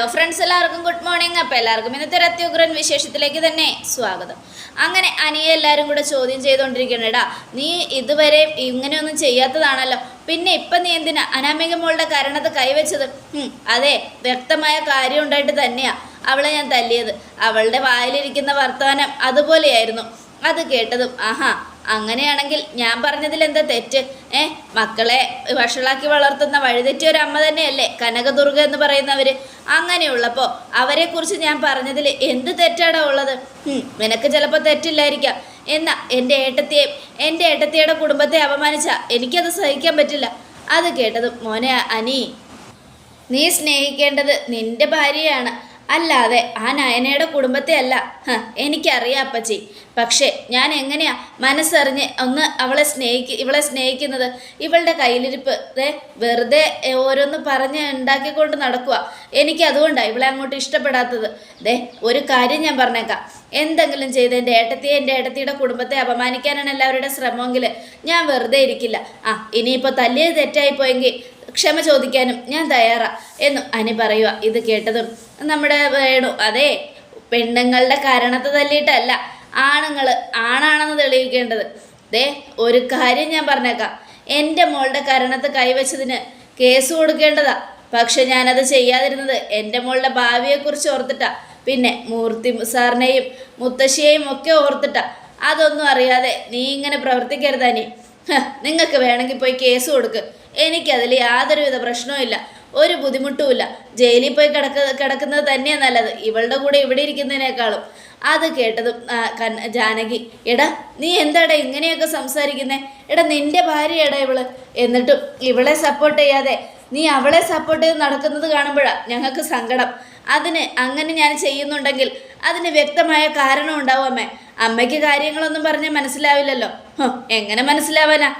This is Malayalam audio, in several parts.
ഹലോ ഫ്രണ്ട്സ് എല്ലാവർക്കും ഗുഡ് മോർണിംഗ് അപ്പോൾ എല്ലാവർക്കും ഇന്നത്തെ രത്യുഗ്രൻ വിശേഷത്തിലേക്ക് തന്നെ സ്വാഗതം. അങ്ങനെ അനിയെ എല്ലാവരും കൂടെ ചോദ്യം ചെയ്തുകൊണ്ടിരിക്കണേടാ നീ ഇതുവരെ ഇങ്ങനെയൊന്നും ചെയ്യാത്തതാണല്ലോ. പിന്നെ ഇപ്പം നീ എന്തിനാ അനാമിക മോളുടെ കരണത്ത് കൈവച്ചത്? അതെ വ്യക്തമായ കാര്യം ഉണ്ടായിട്ട് തന്നെയാ അവളെ ഞാൻ തല്ലിയത്. അവളുടെ വായിലിരിക്കുന്ന വർത്തമാനം അതുപോലെയായിരുന്നു. അത് കേട്ടതും ആഹാ അങ്ങനെയാണെങ്കിൽ ഞാൻ പറഞ്ഞതിൽ എന്താ തെറ്റ്? ഏ മക്കളെ വഷളാക്കി വളർത്തുന്ന വഴിതെറ്റിയ ഒരു അമ്മ തന്നെയല്ലേ കനകദുർഗ എന്ന് പറയുന്നവര്. അങ്ങനെയുള്ളപ്പോൾ അവരെക്കുറിച്ച് ഞാൻ പറഞ്ഞതിൽ എന്ത് തെറ്റാടാ ഉള്ളത്? നിനക്ക് ചിലപ്പോൾ തെറ്റില്ലായിരിക്കാം. എന്നാ എന്റെ ഏട്ടത്തിയേയും എന്റെ ഏട്ടത്തിയുടെ കുടുംബത്തെ അപമാനിച്ച എനിക്കത് സഹിക്കാൻ പറ്റില്ല. അത് കേട്ടത് മോനെ അനി നീ സ്നേഹിക്കേണ്ടത് നിന്റെ ഭാര്യയാണ്. അല്ലാതെ ആ നയനയുടെ കുടുംബത്തെ അല്ല. എനിക്കറിയാം അപ്പച്ചി. പക്ഷേ ഞാൻ എങ്ങനെയാ മനസ്സറിഞ്ഞ് ഒന്ന് അവളെ സ്നേഹിക്ക ഇവളെ സ്നേഹിക്കുന്നത്? ഇവളുടെ കയ്യിലിരിപ്പ് ദേ വെറുതെ ഓരോന്ന് പറഞ്ഞ് ഉണ്ടാക്കിക്കൊണ്ട് നടക്കുക എനിക്ക് അതുകൊണ്ടാണ് ഇവളെ അങ്ങോട്ട് ഇഷ്ടപ്പെടാത്തത്. ദേ ഒരു കാര്യം ഞാൻ പറഞ്ഞേക്കാം. എന്തെങ്കിലും ചെയ്ത് എന്റെ ഏട്ടത്തിയെ എന്റെ ഏട്ടത്തിയുടെ കുടുംബത്തെ അപമാനിക്കാനാണ് എല്ലാവരുടെ ശ്രമമെങ്കിൽ ഞാൻ വെറുതെ ഇരിക്കില്ല. ആ ഇനിയിപ്പോൾ തല്ലിയത് തെറ്റായി പോയെങ്കിൽ ക്ഷമ ചോദിക്കാനും ഞാൻ തയ്യാറാ എന്നും അനി പറയുക ഇത് കേട്ടതും നമ്മുടെ വേണു അതെ പെണ്ണുങ്ങളുടെ കാരണത്ത് തല്ലിയിട്ടല്ല ആണുങ്ങൾ ആണാണെന്ന് തെളിയിക്കേണ്ടത്. ദേ ഒരു കാര്യം ഞാൻ പറഞ്ഞേക്കാം. എന്റെ മോളുടെ കരണത്ത് കൈവച്ചതിന് കേസ് കൊടുക്കേണ്ടതാ. പക്ഷെ ഞാനത് ചെയ്യാതിരുന്നത് എന്റെ മോളുടെ ഭാവിയെക്കുറിച്ച് ഓർത്തിട്ടാ. പിന്നെ മൂർത്തി സാറിനെയും മുത്തശ്ശിയെയും ഒക്കെ ഓർത്തിട്ടാ. അതൊന്നും അറിയാതെ നീ ഇങ്ങനെ പ്രവർത്തിക്കരുതാനി നിങ്ങൾക്ക് വേണമെങ്കിൽ പോയി കേസ് കൊടുക്ക്. എനിക്കതിൽ യാതൊരുവിധ പ്രശ്നവുമില്ല ഒരു ബുദ്ധിമുട്ടുമില്ല ജയിലിൽ പോയി കിടക്ക കിടക്കുന്നത് തന്നെയാണ് നല്ലത്. ഇവളുടെ കൂടെ ഇവിടെ ഇരിക്കുന്നതിനേക്കാളും. അത് കേട്ടതും ജാനകി എടാ നീ എന്താടാ ഇങ്ങനെയൊക്കെ സംസാരിക്കുന്നേ? എടാ നിന്റെ ഭാര്യയടാ ഇവൾ. എന്നിട്ടും ഇവളെ സപ്പോർട്ട് ചെയ്യാതെ നീ അവളെ സപ്പോർട്ട് ചെയ്ത് നടക്കുന്നത് കാണുമ്പോഴാണ് ഞങ്ങൾക്ക് സങ്കടം. അതിന് അങ്ങനെ ഞാൻ ചെയ്യുന്നുണ്ടെങ്കിൽ അതിന് വ്യക്തമായ കാരണം ഉണ്ടാവും അമ്മേ. അമ്മയ്ക്ക് കാര്യങ്ങളൊന്നും പറഞ്ഞാൽ മനസ്സിലാവില്ലല്ലോ. എങ്ങനെ മനസ്സിലാവാനാ?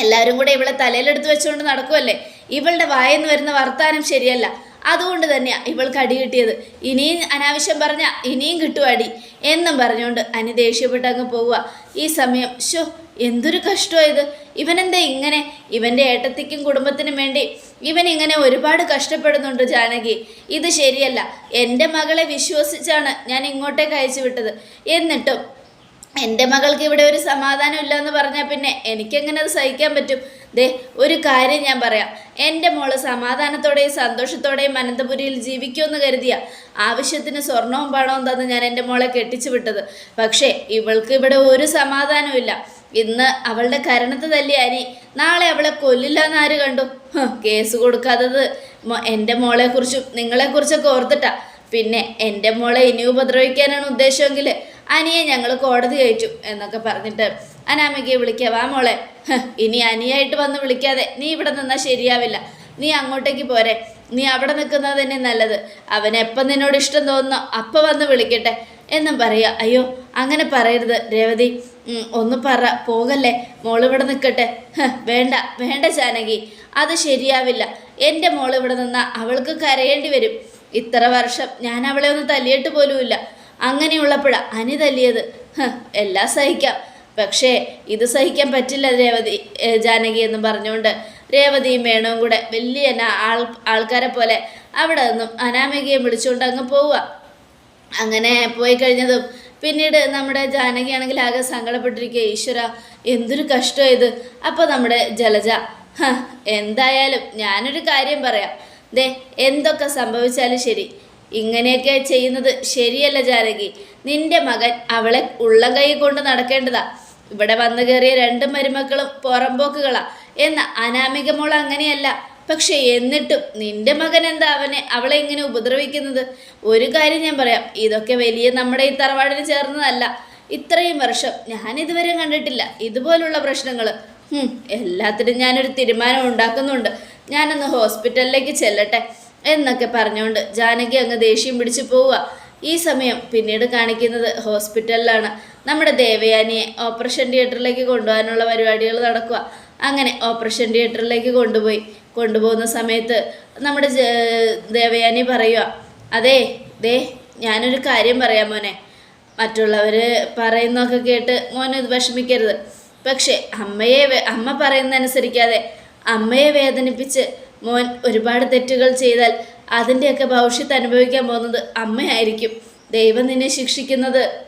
എല്ലാവരും കൂടെ ഇവളെ തലയിലെടുത്ത് വെച്ചുകൊണ്ട് നടക്കുമല്ലേ ഇവളുടെ വായെന്ന് വരുന്ന വർത്താനം ശരിയല്ല. അതുകൊണ്ട് തന്നെയാ ഇവൾക്ക് അടി കിട്ടിയത്. ഇനിയും അനാവശ്യം പറഞ്ഞാൽ ഇനിയും കിട്ടും അടി എന്നും പറഞ്ഞുകൊണ്ട് അനി ദേഷ്യപ്പെട്ട് അങ്ങ് പോവുക ഈ സമയം ഷോ എന്തൊരു കഷ്ടമാണ് ഇത്. ഇവനെന്താ ഇങ്ങനെ? ഇവന്റെ ഏട്ടത്തിക്കും കുടുംബത്തിനും വേണ്ടി ഇവൻ ഇങ്ങനെ ഒരുപാട് കഷ്ടപ്പെടുന്നുണ്ട് ജാനകി. ഇത് ശരിയല്ല. എന്റെ മകളെ വിശ്വസിച്ചാണ് ഞാൻ ഇങ്ങോട്ടേക്ക് അയച്ചു വിട്ടത്. എന്നിട്ടും എന്റെ മകൾക്ക് ഇവിടെ ഒരു സമാധാനം ഇല്ല എന്ന് പറഞ്ഞാൽ പിന്നെ എനിക്കെങ്ങനെ അത് സഹിക്കാൻ പറ്റും? ദേ ഒരു കാര്യം ഞാൻ പറയാം. എന്റെ മോൾ സമാധാനത്തോടെയും സന്തോഷത്തോടെയും അനന്തപുരിയിൽ ജീവിക്കുമെന്ന് കരുതിയ ആവശ്യത്തിന് സ്വർണവും പണവും തന്ന് ഞാൻ എന്റെ മോളെ കെട്ടിച്ചു വിട്ടത്. പക്ഷേ ഇവൾക്ക് ഇവിടെ ഒരു സമാധാനവും ഇന്ന് അവളുടെ കരണത്ത് തല്ലി അനി നാളെ അവളെ കൊല്ലില്ല എന്ന് ആര് കണ്ടു? കേസ് കൊടുക്കാത്തത് എന്റെ മോളെക്കുറിച്ചും നിങ്ങളെക്കുറിച്ചൊക്കെ ഓർത്തിട്ടാ. പിന്നെ എന്റെ മോളെ ഇനി ഉപദ്രവിക്കാനാണ് ഉദ്ദേശമെങ്കിൽ അനിയെ ഞങ്ങൾ കോടതി കയറ്റും എന്നൊക്കെ പറഞ്ഞിട്ട് അനാമികയെ വിളിക്കുക. വാ മോളെ ഇനി അനിയായിട്ട് വന്ന് വിളിക്കാതെ നീ ഇവിടെ നിന്നാൽ ശരിയാവില്ല. നീ അങ്ങോട്ടേക്ക് പോരെ. നീ അവിടെ നിൽക്കുന്നത് തന്നെ നല്ലത്. അവൻ എപ്പം നിന്നോട് ഇഷ്ടം തോന്നുന്നോ അപ്പം വന്ന് വിളിക്കട്ടെ എന്നും പറയുക. അയ്യോ അങ്ങനെ പറയരുത് രേവതി. ഒന്ന് പറ. പോകല്ലേ. മോളിവിടെ നിൽക്കട്ടെ. വേണ്ട വേണ്ട ജാനകി. അത് ശരിയാവില്ല. എന്റെ മോളിവിടെ നിന്നാൽ അവൾക്ക് കരയേണ്ടി വരും. ഇത്ര വർഷം ഞാൻ അവളെ ഒന്ന് തല്ലിയിട്ട് പോലുമില്ല. അങ്ങനെയുള്ളപ്പോഴാണ് അനി തല്ലിയത് എല്ലാം സഹിക്കാം. പക്ഷേ ഇത് സഹിക്കാൻ പറ്റില്ല രേവതി ജാനകി എന്ന് പറഞ്ഞുകൊണ്ട്. രേവതിയും വേണവും കൂടെ വലിയ ആൾ ആൾക്കാരെ പോലെ അവിടെ നിന്നും അനാമികയും വിളിച്ചുകൊണ്ട് അങ്ങ് പോവുക. അങ്ങനെ പോയി കഴിഞ്ഞതും പിന്നീട് നമ്മുടെ ജാനകിയാണെങ്കിൽ ആകെ സങ്കടപ്പെട്ടിരിക്കുക ഈശ്വര എന്തൊരു കഷ്ടം ഇത്. അപ്പോൾ നമ്മുടെ ജലജ "ഹ, എന്തായാലും ഞാനൊരു കാര്യം പറയാം. ദേ എന്തൊക്കെ സംഭവിച്ചാലും ശരി. ഇങ്ങനെയൊക്കെ ചെയ്യുന്നത് ശരിയല്ല ജാനകി. നിന്റെ മകൻ അവളെ ഉള്ള കൈ കൊണ്ട് നടക്കേണ്ടതാ. ഇവിടെ വന്നു കയറിയ രണ്ട് മരുമക്കളും പുറമ്പോക്കുകളാ. എന്ന അനാമിക മോൾ അങ്ങനെയല്ല. പക്ഷെ എന്നിട്ടും നിന്റെ മകൻ എന്താ അവനെ അവളെ ഇങ്ങനെ ഉപദ്രവിക്കുന്നത്? ഒരു കാര്യം ഞാൻ പറയാം. ഇതൊക്കെ വലിയ നമ്മുടെ ഈ തറവാടിന് ചേർന്നതല്ല. ഇത്രയും വർഷം ഞാൻ ഇതുവരെ കണ്ടിട്ടില്ല. ഇതുപോലുള്ള പ്രശ്നങ്ങൾ എല്ലാത്തിനും ഞാനൊരു തീരുമാനം ഉണ്ടാക്കുന്നുണ്ട്. ഞാനൊന്ന് ഹോസ്പിറ്റലിലേക്ക് ചെല്ലട്ടെ. എന്നൊക്കെ പറഞ്ഞുകൊണ്ട് ജാനകി അങ്ങ് ദേഷ്യം പിടിച്ചു പോവുക. ഈ സമയം പിന്നീട് കാണിക്കുന്നത് ഹോസ്പിറ്റലിലാണ്. നമ്മുടെ ദേവയാനിയെ ഓപ്പറേഷൻ തിയേറ്ററിലേക്ക് കൊണ്ടുപോകാനുള്ള പരിപാടികൾ നടക്കുക. അങ്ങനെ ഓപ്പറേഷൻ തിയേറ്ററിലേക്ക് കൊണ്ടുപോയി. കൊണ്ടുപോകുന്ന സമയത്ത് നമ്മുടെ ദേവയാനി പറയുക അതെ ദേ ഞാനൊരു കാര്യം പറയാം മോനെ. മറ്റുള്ളവർ പറയുന്നതൊക്കെ കേട്ട് മോനെ ഇത് വിഷമിക്കരുത്. പക്ഷേ അമ്മയെ അമ്മ പറയുന്നതനുസരിക്കാതെ അമ്മയെ വേദനിപ്പിച്ച് മോൻ ഒരുപാട് തെറ്റുകൾ ചെയ്താൽ അതിന്റെയൊക്കെ ഭവിഷ്യത്ത് അനുഭവിക്കാൻ പോകുന്നത് അമ്മയായിരിക്കും. ദൈവം നിന്നെ ശിക്ഷിക്കുന്നത്.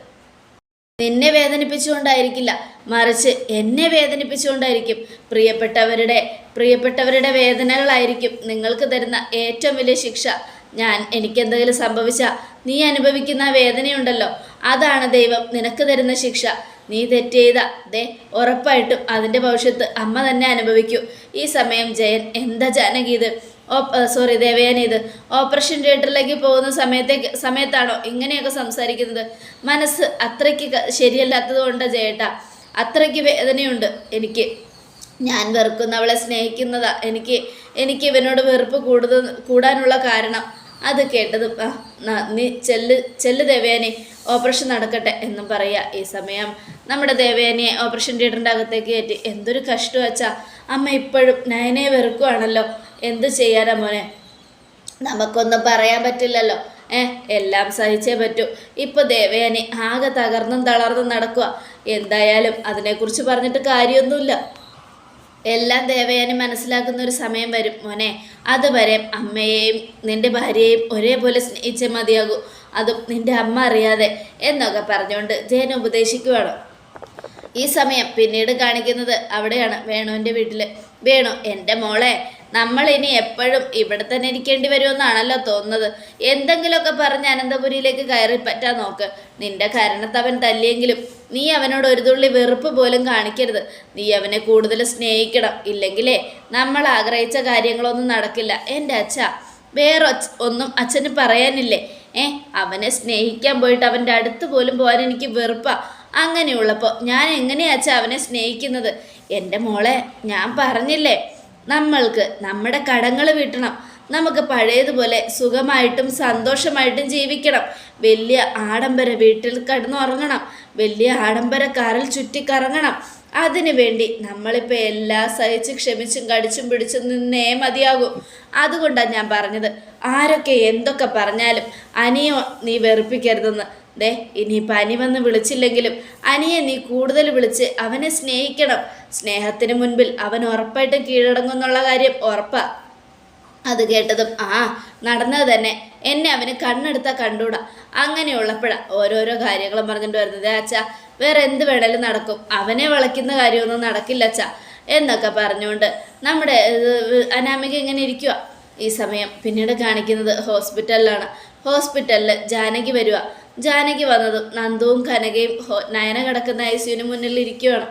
നിന്നെ വേദനിപ്പിച്ചുകൊണ്ടായിരിക്കില്ല. മറിച്ച് എന്നെ വേദനിപ്പിച്ചുകൊണ്ടായിരിക്കും. പ്രിയപ്പെട്ടവരുടെ പ്രിയപ്പെട്ടവരുടെ വേദനകളായിരിക്കും നിങ്ങൾക്ക് തരുന്ന ഏറ്റവും വലിയ ശിക്ഷ. ഞാൻ എനിക്കെന്തെങ്കിലും സംഭവിച്ച നീ അനുഭവിക്കുന്ന വേദനയുണ്ടല്ലോ. അതാണ് ദൈവം നിനക്ക് തരുന്ന ശിക്ഷ. നീ തെറ്റെയ്ത. ദേ ഉറപ്പായിട്ടും അതിന്റെ ഭവിഷ്യത്ത് അമ്മ തന്നെ അനുഭവിക്കൂ. ഈ സമയം ജയൻ എന്താ ജാനകി ഇത് ഓ സോറി ദേവയാനി ഇത് ഓപ്പറേഷൻ തിയേറ്ററിലേക്ക് പോകുന്ന സമയത്തേക്ക് സമയത്താണോ ഇങ്ങനെയൊക്കെ സംസാരിക്കുന്നത്? മനസ്സ് അത്രയ്ക്ക് ശരിയല്ലാത്തത് കൊണ്ട് ജയേട്ടാ. അത്രയ്ക്ക് വേദനയുണ്ട് എനിക്ക്. ഞാൻ വെറുക്കുന്ന അവളെ സ്നേഹിക്കുന്നതാ. എനിക്ക് എനിക്ക് ഇവനോട് വെറുപ്പ് കൂടുത കൂടാനുള്ള കാരണം അത് കേട്ടതും നീ ചെല്ല് ചെല്ല് ദേവയാനി ഓപ്പറേഷൻ നടക്കട്ടെ എന്നും പറയുക ഈ സമയം നമ്മുടെ ദേവേനെ ഓപ്പറേഷൻ തിയേറ്ററിന്റെ അകത്തേക്ക് കയറ്റി. എന്തൊരു കഷ്ടം വെച്ചാൽ അമ്മ ഇപ്പോഴും നയനെ വെറുക്കുവാണല്ലോ. എന്ത് ചെയ്യാനാ മോനെ? നമുക്കൊന്നും പറയാൻ പറ്റില്ലല്ലോ. ഏ എല്ലാം സഹിച്ചേ പറ്റൂ. ഇപ്പോൾ ദേവയാനി ആകെ തകർന്നും തളർന്നും നടക്കുക എന്തായാലും അതിനെക്കുറിച്ച് പറഞ്ഞിട്ട് കാര്യമൊന്നുമില്ല. എല്ലാം ദേവയാനി മനസ്സിലാക്കുന്ന ഒരു സമയം വരും മോനെ. അതുവരെ അമ്മയെയും നിന്റെ ഭാര്യയെയും ഒരേപോലെ സ്നേഹിച്ചേ മതിയാകൂ. അതും നിന്റെ അമ്മ അറിയാതെ എന്നൊക്കെ പറഞ്ഞുകൊണ്ട് ജയൻ ഉപദേശിക്കുവാണ്. ഈ സമയം പിന്നീട് കാണിക്കുന്നത് അവിടെയാണ് വേണുവിന്റെ വീട്ടിൽ വേണു എന്റെ മോളെ നമ്മൾ ഇനി എപ്പോഴും ഇവിടെ തന്നെ ഇരിക്കേണ്ടി വരുമെന്നാണല്ലോ തോന്നുന്നത്. എന്തെങ്കിലുമൊക്കെ പറഞ്ഞ് അനന്തപുരിയിലേക്ക് കയറി പറ്റാൻ നോക്ക്. നിന്റെ കാരണത്തവൻ തല്ലിയെങ്കിലും നീ അവനോട് ഒരു തുള്ളി വെറുപ്പ് പോലും കാണിക്കരുത്. നീ അവനെ കൂടുതൽ സ്നേഹിക്കണം. ഇല്ലെങ്കിലേ നമ്മൾ ആഗ്രഹിച്ച കാര്യങ്ങളൊന്നും നടക്കില്ല. എന്റെ അച്ഛ വേറെ ഒന്നും അച്ഛന് പറയാനില്ലേ? ഏ അവനെ സ്നേഹിക്കാൻ പോയിട്ട് അവന്റെ അടുത്ത് പോലും പോകാൻ എനിക്ക് വെറുപ്പാ. അങ്ങനെയുള്ളപ്പോൾ ഞാൻ എങ്ങനെയാച്ചാ അവനെ സ്നേഹിക്കുന്നത്? എന്റെ മോളെ ഞാൻ പറഞ്ഞില്ലേ നമ്മൾക്ക് നമ്മുടെ കടങ്ങൾ വീട്ടണം. നമുക്ക് പഴയതുപോലെ സുഖമായിട്ടും സന്തോഷമായിട്ടും ജീവിക്കണം. വലിയ ആഡംബര വീട്ടിൽ കിടന്നുറങ്ങണം. വലിയ ആഡംബര കാറിൽ ചുറ്റിക്കറങ്ങണം. അതിനു വേണ്ടി നമ്മളിപ്പോൾ എല്ലാം സഹിച്ച് ക്ഷമിച്ചും കടിച്ചും പിടിച്ചും നിന്നേ മതിയാകും. അതുകൊണ്ടാണ് ഞാൻ പറഞ്ഞത്. ആരൊക്കെ എന്തൊക്കെ പറഞ്ഞാലും അനിയോ നീ വെറുപ്പിക്കരുതെന്ന്. ദേ ഇനി പനി വന്ന് വിളിച്ചില്ലെങ്കിലും അനിയെ നീ കൂടുതൽ വിളിച്ച് അവനെ സ്നേഹിക്കണം. സ്നേഹത്തിന് മുൻപിൽ അവൻ ഉറപ്പായിട്ടും കീഴടങ്ങുന്നുള്ള കാര്യം ഉറപ്പാ. അത് കേട്ടതും ആ നടന്നത് തന്നെ. എന്നെ അവന് കണ്ണെടുത്താൽ കണ്ടൂടാ. അങ്ങനെയുള്ളപ്പോഴാ ഓരോരോ കാര്യങ്ങളും പറഞ്ഞിട്ട് വരുന്നത്. അച്ഛാ വേറെ എന്ത് വേണേലും നടക്കും. അവനെ വളയ്ക്കുന്ന കാര്യമൊന്നും നടക്കില്ല അച്ഛാ എന്നൊക്കെ പറഞ്ഞുകൊണ്ട് നമ്മുടെ അനാമിക ഇങ്ങനെ ഇരിക്കുക ഈ സമയം പിന്നീട് കാണിക്കുന്നത് ഹോസ്പിറ്റലിലാണ്. ഹോസ്പിറ്റലിൽ ജാനകി വരിക ജാനകി വന്നതും നന്ദുവും കനകയും നയന കിടക്കുന്ന ഐ സിയുവിന് മുന്നിൽ ഇരിക്കുകയാണ്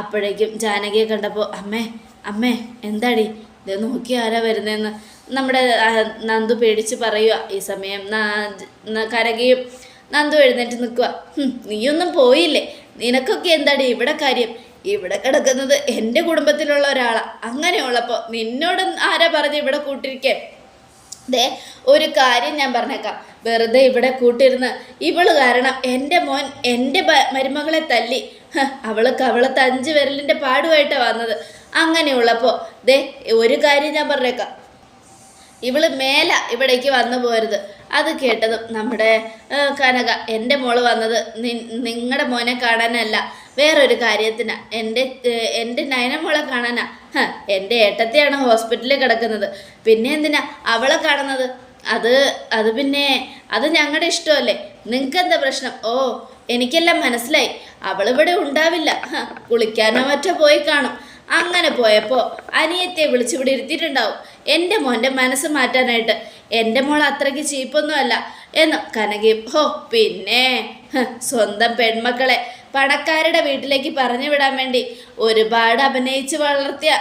അപ്പോഴേക്കും ജാനകിയെ കണ്ടപ്പോൾ അമ്മേ അമ്മേ എന്താടി? ഇത് നോക്കി ആരാ വരുന്നതെന്ന് നമ്മുടെ നന്ദു പേടിച്ച് പറയുക ഈ സമയം കരകയും നന്ദു എഴുന്നേറ്റ് നിൽക്കുക നീയൊന്നും പോയില്ലേ? നിനക്കൊക്കെ എന്താടി ഇവിടെ കാര്യം? ഇവിടെ കിടക്കുന്നത് എന്റെ കുടുംബത്തിലുള്ള ഒരാളാണ് അങ്ങനെയുള്ളപ്പോൾ നിന്നോട് ആരാ പറഞ്ഞ് ഇവിടെ കൂട്ടിരിക്കേ? ദേ ഒരു കാര്യം ഞാൻ പറഞ്ഞേക്കാം. വെറുതെ ഇവിടെ കൂട്ടിരുന്ന് ഇവൾ കാരണം എന്റെ മോൻ എന്റെ മരുമകളെ തല്ലി. അവൾക്ക് അവൾ കവളത്ത് അഞ്ച് വിരലിന്റെ പാടുമായിട്ടാണ് വന്നത്. അങ്ങനെയുള്ളപ്പോൾ ദേ ഒരു കാര്യം ഞാൻ പറഞ്ഞേക്കാം. ഇവൾ മേല ഇവിടേക്ക് വന്നു പോരുത്. അത് കേട്ടതും നമ്മുടെ കനക എന്റെ മോൾ വന്നത് നിങ്ങളുടെ മോനെ കാണാനല്ല. വേറൊരു കാര്യത്തിനാ. എന്റെ എന്റെ നയന മോളെ കാണാനാ എന്റെ ഏട്ടത്തെയാണ് ഹോസ്പിറ്റലിൽ കിടക്കുന്നത്. പിന്നെ എന്തിനാ അവളെ കാണുന്നത്? അത് അത് പിന്നെ അത് ഞങ്ങളുടെ ഇഷ്ടമല്ലേ? നിങ്ങൾക്ക് എന്താ പ്രശ്നം? ഓ എനിക്കെല്ലാം മനസ്സിലായി. അവളിവിടെ ഉണ്ടാവില്ല. കുളിക്കാനോ മറ്റോ പോയി കാണും. അങ്ങനെ പോയപ്പോൾ അനിയത്തെ വിളിച്ചിവിടെ ഇരുത്തിയിട്ടുണ്ടാവും. എന്റെ മോന്റെ മനസ്സ് മാറ്റാനായിട്ട്. എന്റെ മോൾ അത്രയ്ക്ക് ചീപ്പൊന്നുമല്ല എന്ന് കനകയും ഹോ പിന്നെ സ്വന്തം പെൺമക്കളെ പണക്കാരുടെ വീട്ടിലേക്ക് പറഞ്ഞു വിടാൻ വേണ്ടി ഒരുപാട് അഭിനയിച്ച് വളർത്തിയ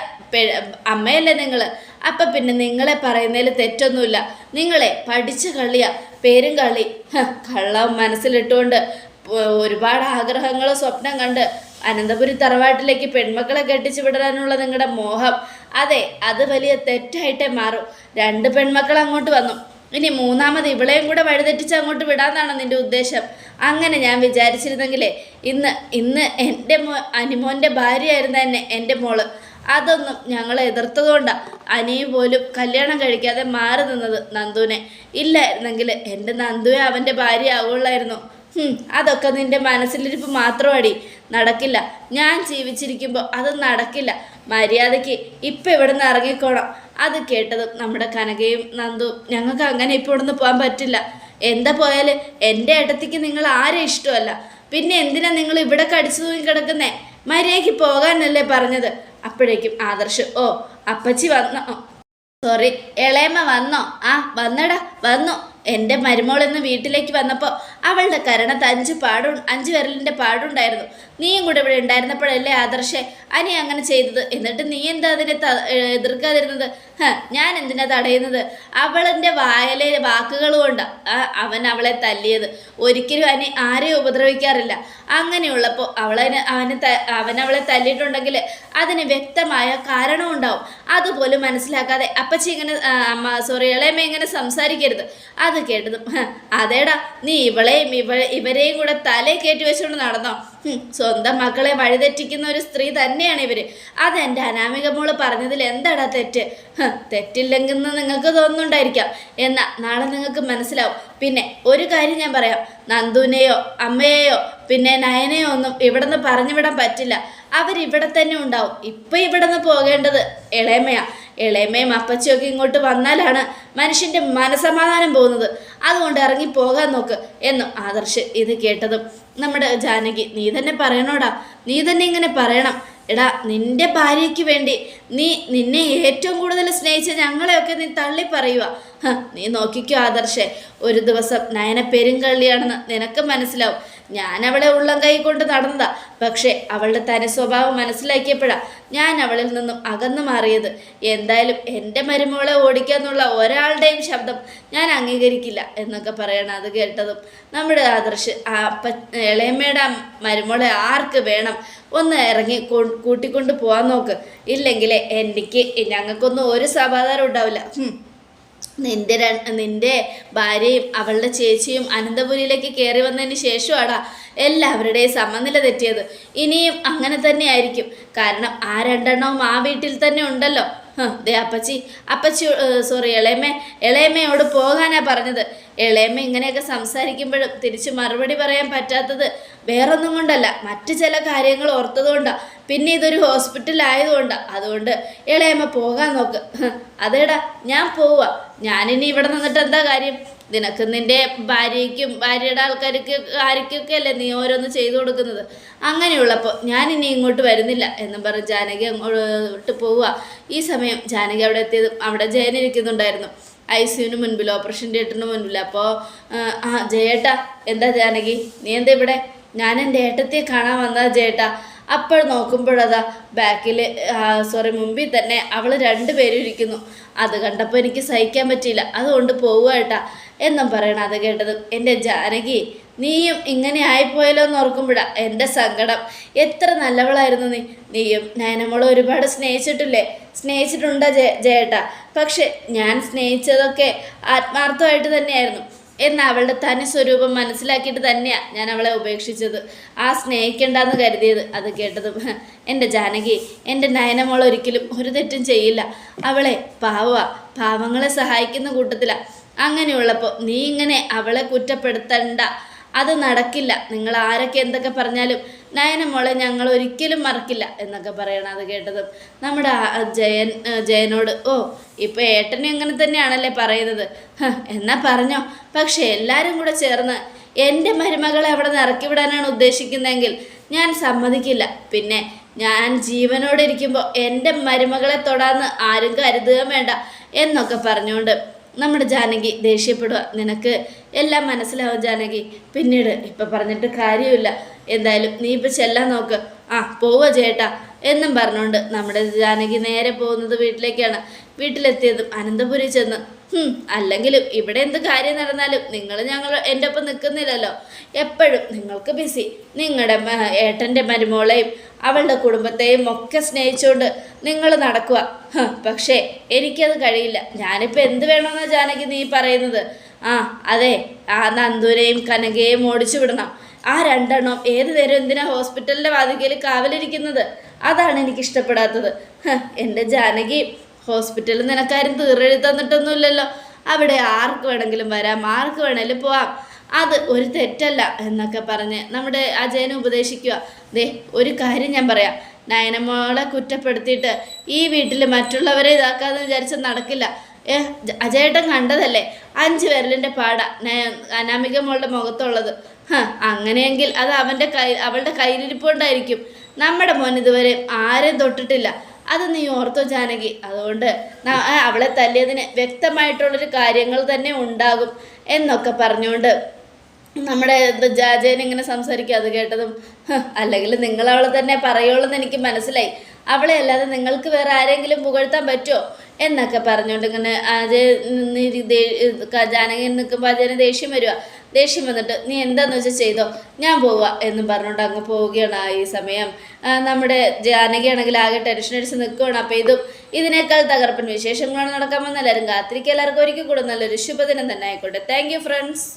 അമ്മയല്ലേ നിങ്ങൾ അപ്പം പിന്നെ നിങ്ങളെ പറയുന്നതിൽ തെറ്റൊന്നുമില്ല. നിങ്ങളെ പഠിച്ച കളിയാ. പേരും കളി. കള്ള കള്ളം മനസ്സിലിട്ടുകൊണ്ട് ഒരുപാട് ആഗ്രഹങ്ങളും സ്വപ്നം കണ്ട് അനന്തപുരി തറവാട്ടിലേക്ക് പെൺമക്കളെ കെട്ടിച്ചു വിടാനുള്ള നിങ്ങളുടെ മോഹം. അതെ അത് വലിയ തെറ്റായിട്ടേ മാറും. രണ്ട് പെൺമക്കൾ അങ്ങോട്ട് വന്നു. ഇനി മൂന്നാമത് ഇവളെയും കൂടെ വഴിതെറ്റിച്ച് അങ്ങോട്ട് വിടാന്നാണ് നിന്റെ ഉദ്ദേശം. അങ്ങനെ ഞാൻ വിചാരിച്ചിരുന്നെങ്കിലേ ഇന്ന് ഇന്ന് എന്റെ മോ അനിമോന്റെ ഭാര്യയായിരുന്നു തന്നെ എന്റെ മോൾ. അതൊന്നും ഞങ്ങൾ എതിർത്തതുകൊണ്ടാണ് അനിയും പോലും കല്യാണം കഴിക്കാതെ മാറി നിന്നത് നന്ദുവിനെ. ഇല്ലായിരുന്നെങ്കിൽ എന്റെ നന്ദുവെ അവന്റെ ഭാര്യ ആവുള്ളായിരുന്നു അതൊക്കെ നിന്റെ മനസ്സിലിരിപ്പ് മാത്രമടി. നടക്കില്ല. ഞാൻ ജീവിച്ചിരിക്കുമ്പോൾ അത് നടക്കില്ല. മര്യാദയ്ക്ക് ഇപ്പം ഇവിടെ നിന്ന് ഇറങ്ങിക്കോണം. അത് കേട്ടതും നമ്മുടെ കനകയും നന്ദു ഞങ്ങൾക്ക് അങ്ങനെ ഇപ്പോൾ ഇവിടുന്ന് പോകാൻ പറ്റില്ല. എന്താ പോയാൽ എന്റെ ഏട്ടത്തിക്ക് നിങ്ങൾ ആരും ഇഷ്ടമല്ല? പിന്നെ എന്തിനാ നിങ്ങൾ ഇവിടെ കടിച്ചു തൂങ്ങി കിടക്കുന്നേ? മര്യാദയ്ക്ക് പോകാനല്ലേ പറഞ്ഞത്. അപ്പോഴേക്കും ആദർശ് ഓ അപ്പച്ചി വന്നോ. സോറി ഇളയമ്മ വന്നോ. ആ വന്നടാ വന്നു. എന്റെ മരുമോളിന്ന് വീട്ടിലേക്ക് വന്നപ്പോൾ അവളുടെ കരണത്ത് അഞ്ച് പാടും അഞ്ച് വിരലിന്റെ പാടുണ്ടായിരുന്നു. നീയും കൂടെ ഇവിടെ ഉണ്ടായിരുന്നപ്പോഴല്ലേ ആദർശേ? അനി അങ്ങനെ ചെയ്തത്. എന്നിട്ട് നീ എന്താ അതിനെ എതിർക്കാതിരുന്നത്? ഞാൻ എന്തിനാ തടയുന്നത്? അവളെന്റെ വായലെ വാക്കുകൾ അവൻ അവളെ തല്ലിയത്. ഒരിക്കലും അനി ആരെയും ഉപദ്രവിക്കാറില്ല. അങ്ങനെയുള്ളപ്പോൾ അവളതിന് അവന് അവൻ അവളെ തല്ലിയിട്ടുണ്ടെങ്കിൽ അതിന് വ്യക്തമായ കാരണമുണ്ടാവും അതുപോലും മനസ്സിലാക്കാതെ അപ്പച്ചി ഇങ്ങനെ അമ്മ സോറി ഇളയമ്മ ഇങ്ങനെ സംസാരിക്കരുത്. അത് കേട്ടതും അതേടാ നീ ഇവളെയും ഇവ ഇവരെയും കൂടെ തലേ കയറ്റി വെച്ചുകൊണ്ട് നടന്നോ? സ്വന്തം മക്കളെ വഴിതെറ്റിക്കുന്ന ഒരു സ്ത്രീ തന്നെയാണ് ഇവർ. അത് എന്റെ അനാമിക മോൾ പറഞ്ഞതിൽ എന്താടാ തെറ്റ്? തെറ്റില്ലെങ്കിൽ നിങ്ങൾക്ക് തോന്നുന്നുണ്ടായിരിക്കാം. എന്നാ നാളെ നിങ്ങൾക്ക് മനസ്സിലാവും. പിന്നെ ഒരു കാര്യം ഞാൻ പറയാം. നന്ദുവിനെയോ അമ്മയെയോ പിന്നെ നയനെയോ ഒന്നും ഇവിടുന്ന് പറഞ്ഞു വിടാൻ പറ്റില്ല. അവരിവിടെ തന്നെ ഉണ്ടാവും. ഇപ്പൊ ഇവിടുന്ന് പോകേണ്ടത് ഇളയമ്മയാ ഇളയമ്മയും അപ്പച്ചയൊക്കെ ഇങ്ങോട്ട് വന്നാലാണ് മനുഷ്യന്റെ മനസമാധാനം പോകുന്നത്. അതുകൊണ്ട് ഇറങ്ങി പോകാൻ നോക്ക് എന്നും ആദർശ് ഇത് കേട്ടതും. നമ്മുടെ ജാനകി നീ തന്നെ പറയണോടാ? നീ തന്നെ ഇങ്ങനെ പറയണം. എടാ നിന്റെ ഭാര്യയ്ക്ക് വേണ്ടി നീ നിന്നെ ഏറ്റവും കൂടുതൽ സ്നേഹിച്ച ഞങ്ങളെയൊക്കെ നീ തള്ളി പറയുക നീ നോക്കിക്കോ ആദർശേ. ഒരു ദിവസം നയന പെരുങ്കള്ളിയാണെന്ന് നിനക്ക് മനസ്സിലാവും. ഞാൻ അവളെ ഉള്ളം കൈ കൊണ്ട് നടന്നതാ. പക്ഷേ അവളുടെ തനി സ്വഭാവം മനസ്സിലാക്കിയപ്പോഴാ ഞാൻ അവളിൽ നിന്നും അകന്നു മാറിയത്. എന്തായാലും എന്റെ മരുമോളെ ഓടിക്കാന്നുള്ള ഒരാളുടെയും ശബ്ദം ഞാൻ അംഗീകരിക്കില്ല എന്നൊക്കെ പറയണം അത് കേട്ടതും. നമ്മുടെ ആദർശ് ആ അപ്പ ഇളയമ്മയുടെ മരുമോളെ ആർക്ക് വേണം? ഒന്ന് ഇറങ്ങി കൂട്ടിക്കൊണ്ട് പോകാൻ നോക്ക്. ഇല്ലെങ്കിൽ എനിക്ക് ഞങ്ങൾക്കൊന്നും ഒരു സമാധാനം ഉണ്ടാവില്ല. നിന്റെ നിന്റെ ഭാര്യയും അവളുടെ ചേച്ചിയും അനന്തപുരിയിലേക്ക് കയറി വന്നതിന് ശേഷമാടാ എല്ലാവരുടെയും സമനില തെറ്റിയത്. ഇനിയും അങ്ങനെ തന്നെ ആയിരിക്കും. കാരണം ആ രണ്ടെണ്ണവും ആ വീട്ടിൽ തന്നെ ഉണ്ടല്ലോ. ദേ അപ്പച്ചി അപ്പച്ചി സോറി ഇളയമ്മ ഇളയമ്മയോട് പോകാനാ പറഞ്ഞത്. ഇളയമ്മ ഇങ്ങനെയൊക്കെ സംസാരിക്കുമ്പോഴും തിരിച്ച് മറുപടി പറയാൻ പറ്റാത്തത് വേറൊന്നും കൊണ്ടല്ല. മറ്റു ചില കാര്യങ്ങൾ ഓർത്തതുകൊണ്ടാണ് പിന്നെ ഇതൊരു ഹോസ്പിറ്റൽ ആയതുകൊണ്ടാണ് അതുകൊണ്ട് ഇളയമ്മ പോകാൻ നോക്ക്. അതേടാ ഞാൻ പോവാ. ഞാനിനി ഇവിടെ നിന്നിട്ട് എന്താ കാര്യം? നിനക്ക് നിന്റെ ഭാര്യയ്ക്കും ഭാര്യയുടെ ആൾക്കാർക്ക് ആർക്കൊക്കെ അല്ലേ നീ ഓരോന്ന് ചെയ്തു കൊടുക്കുന്നത്? അങ്ങനെയുള്ളപ്പോൾ ഞാൻ ഇനി ഇങ്ങോട്ട് വരുന്നില്ല എന്നും പറഞ്ഞ് ജാനകി അങ്ങോട്ട് പോവുക. ഈ സമയം ജാനകി അവിടെ എത്തിയത് അവിടെ ജയൻ ഇരിക്കുന്നുണ്ടായിരുന്നു. ഐ സിയുന് മുൻപിൽ ഓപ്പറേഷൻ തിയേറ്ററിന് മുൻപിൽ. അപ്പോൾ ആ ജയേട്ടാ എന്താ ജാനകി? നീ എന്താ ഇവിടെ? ഞാൻ എന്റെ ഏട്ടത്തെ കാണാൻ വന്നാ ജയേട്ടാ. അപ്പോൾ നോക്കുമ്പോഴതാ ബാക്കിൽ സോറി മുമ്പിൽ തന്നെ അവൾ രണ്ടുപേരും ഇരിക്കുന്നു. അത് കണ്ടപ്പോൾ എനിക്ക് സഹിക്കാൻ പറ്റിയില്ല. അതുകൊണ്ട് പോവുക ഏട്ടാ. എന്നും പറയണം അത് കേട്ടത് എന്റെ ജാനകി നീയും ഇങ്ങനെ ആയിപ്പോയല്ലോ എന്ന് ഓർക്കുമ്പോഴാ എന്റെ സങ്കടം. എത്ര നല്ലവളായിരുന്നു നീ. നീയും നയനമോളെ ഒരുപാട് സ്നേഹിച്ചിട്ടില്ലേ? സ്നേഹിച്ചിട്ടുണ്ടോ ജയ ജയേട്ടാ പക്ഷെ ഞാൻ സ്നേഹിച്ചതൊക്കെ ആത്മാർത്ഥമായിട്ട് തന്നെയായിരുന്നു. എന്ന് അവളുടെ തനി സ്വരൂപം മനസ്സിലാക്കിയിട്ട് തന്നെയാണ് ഞാൻ അവളെ ഉപേക്ഷിച്ചത്. ആ സ്നേഹിക്കണ്ടെന്ന് കരുതിയത് അത് കേട്ടതും "ഹ്, എന്റെ ജാനകി എന്റെ നയനമോൾ ഒരിക്കലും ഒരു തെറ്റും ചെയ്യില്ല. അവളെ പാവ പാവങ്ങളെ സഹായിക്കുന്ന കൂട്ടത്തിലാണ് അങ്ങനെയുള്ളപ്പോൾ നീ ഇങ്ങനെ അവളെ കുറ്റപ്പെടുത്തണ്ട. അത് നടക്കില്ല. നിങ്ങൾ ആരൊക്കെ എന്തൊക്കെ പറഞ്ഞാലും നയന മോളെ ഞങ്ങൾ ഒരിക്കലും മറക്കില്ല എന്നൊക്കെ പറയണം അത് കേട്ടതും. നമ്മുടെ ജയൻ ജയനോട് ഓ ഇപ്പോൾ ഏട്ടനും ഇങ്ങനെ തന്നെയാണല്ലേ പറയുന്നത്? എന്നാ പറഞ്ഞോ. പക്ഷെ എല്ലാവരും കൂടെ ചേർന്ന് എന്റെ മരുമകളെ അവിടെ നിന്ന് ഇറക്കി വിടാനാണ് ഉദ്ദേശിക്കുന്നതെങ്കിൽ ഞാൻ സമ്മതിക്കില്ല. പിന്നെ ഞാൻ ജീവനോടെ ഇരിക്കുമ്പോൾ എന്റെ മരുമകളെ തൊടാന്ന് ആരും കരുതുകയും വേണ്ട എന്നൊക്കെ പറഞ്ഞുകൊണ്ട് നമ്മുടെ ജാനകി ദേഷ്യപ്പെടുക. നിനക്ക് എല്ലാം മനസ്സിലാവും ജാനകി. പിന്നീട് ഇപ്പം പറഞ്ഞിട്ട് കാര്യമില്ല. എന്തായാലും നീ ഇപ്പം ചെല്ലാൻ നോക്ക്. ആ പോവുക ചേട്ടാ. എന്നും പറഞ്ഞുകൊണ്ട് നമ്മുടെ ജാനകി നേരെ പോകുന്നത് വീട്ടിലേക്കാണ്. വീട്ടിലെത്തിയതും അനന്തപുരി ചെന്ന് "ഹും, അല്ലെങ്കിലും ഇവിടെ എന്ത് കാര്യം നടന്നാലും നിങ്ങൾ ഞങ്ങൾ എന്റെ ഒപ്പം നിൽക്കുന്നില്ലല്ലോ. എപ്പോഴും നിങ്ങൾക്ക് ബിസി നിങ്ങളുടെ ഏട്ടന്റെ മരുമോളെയും അവളുടെ കുടുംബത്തെയും ഒക്കെ സ്നേഹിച്ചുകൊണ്ട് നിങ്ങൾ നടക്കുക. പക്ഷേ എനിക്കത് കഴിയില്ല. ഞാനിപ്പോൾ എന്ത് വേണമെന്നാ ജാനകി നീ പറയുന്നത്? ആ അതെ ആ നന്ദൂരെയും കനകയെയും ഓടിച്ചു വിടണം. ആ രണ്ടെണ്ണം ഏത് നേരം എന്തിനാ ഹോസ്പിറ്റലിന്റെ വാതിക്കയിൽ കാവലിരിക്കുന്നത്? അതാണ് എനിക്ക് ഇഷ്ടപ്പെടാത്തത് എന്റെ ജാനകി ഹോസ്പിറ്റലിൽ നിനക്കാരും തീറെഴുതി തന്നിട്ടൊന്നുമില്ലല്ലോ. അവിടെ ആർക്ക് വേണമെങ്കിലും വരാം ആർക്ക് വേണമെങ്കിലും പോവാം. അത് ഒരു തെറ്റല്ല എന്നൊക്കെ പറഞ്ഞ് നമ്മുടെ അജയനെ ഉപദേശിക്കുക. ദേ ഒരു കാര്യം ഞാൻ പറയാം. നയനമോളെ കുറ്റപ്പെടുത്തിയിട്ട് ഈ വീട്ടിൽ മറ്റുള്ളവരെ ഇതാക്കാന്ന് വിചാരിച്ച നടക്കില്ല. ഏ അജയേട്ടൻ കണ്ടതല്ലേ? അഞ്ച് വിരലിന്റെ പാട അനാമിക മോളുടെ മുഖത്തുള്ളത്. അങ്ങനെയെങ്കിൽ അത് അവന്റെ കൈ അവളുടെ കയ്യിലിരിപ്പുണ്ടായിരിക്കും. നമ്മുടെ മോൻ ഇതുവരെ ആരെയും തൊട്ടിട്ടില്ല. അത് നീ ഓർത്തോ ജാനകി. അതുകൊണ്ട് അവളെ തല്ലിയതിന് വ്യക്തമായിട്ടുള്ളൊരു കാര്യങ്ങൾ തന്നെ ഉണ്ടാകും എന്നൊക്കെ പറഞ്ഞുകൊണ്ട് നമ്മുടെ ജാജേനിങ്ങനെ സംസാരിക്കുക അത് കേട്ടതും അല്ലെങ്കിൽ നിങ്ങളവളെ തന്നെ പറയുള്ളൂ എന്ന് എനിക്ക് മനസ്സിലായി. അവളെ അല്ലാതെ നിങ്ങൾക്ക് വേറെ ആരെങ്കിലും പുകഴ്ത്താൻ പറ്റുമോ? എന്നൊക്കെ പറഞ്ഞുകൊണ്ട് ഇങ്ങനെ അജയ് ജാനകി നിൽക്കുമ്പോൾ അജയന് ദേഷ്യം വരിക. ദേഷ്യം വന്നിട്ട് നീ എന്താന്ന് വെച്ചാൽ ചെയ്തോ? ഞാൻ പോവാ എന്ന് പറഞ്ഞുകൊണ്ട് അങ്ങ് പോവുകയാണ് ആ ഈ സമയം. നമ്മുടെ ജാനകിയാണെങ്കിൽ ആകെ ടെൻഷൻ അടിച്ച് നിൽക്കുകയാണ് അപ്പോൾ ഇതും ഇതിനേക്കാൾ തകർപ്പൻ വിശേഷങ്ങളാണ് നടക്കാൻ എല്ലാവരും കാത്തിരിക്കുക എല്ലാവർക്കും ഒരിക്കൽ കൂടെ നല്ലൊരു ശുഭദിനം തന്നെ ആയിക്കോട്ടെ. Thank friends